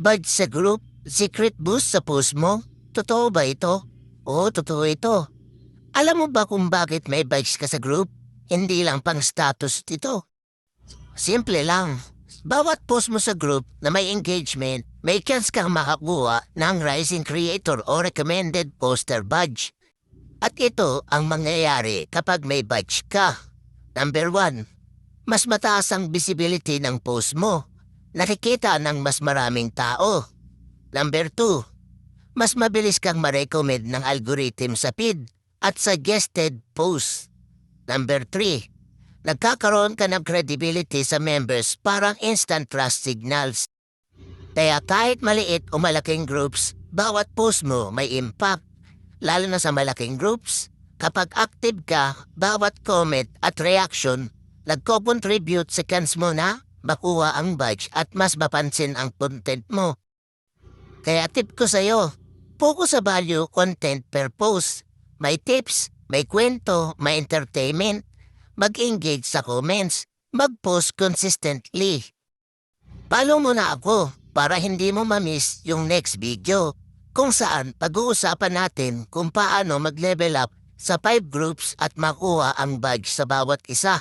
Badge sa group, secret boost sa post mo. Totoo ba ito? Oo, totoo ito. Alam mo ba kung bakit may badge ka sa group? Hindi lang pang status ito. Simple lang. Bawat post mo sa group na may engagement, may chance kang makakuha ng Rising Creator o Recommended Poster Badge. At ito ang mangyayari kapag may badge ka. Number one, mas mataas ang visibility ng post mo. Nakikita ng mas maraming tao. Number two, mas mabilis kang ma-recommend ng algorithm sa feed at suggested post. Number three, nagkakaroon ka ng credibility sa members parang instant trust signals. Kaya kahit maliit o malaking groups, bawat post mo may impact. Lalo na sa malaking groups, kapag active ka, bawat comment at reaction, nagko-contribute seconds mo na makuha ang badge at mas mapansin ang content mo. Kaya tip ko sa'yo, focus sa value content per post. May tips, may kwento, may entertainment. Mag-engage sa comments, mag-post consistently. Follow mo na ako para hindi mo mamiss yung next video kung saan pag-uusapan natin kung paano mag-level up sa 5 groups at makuha ang badge sa bawat isa.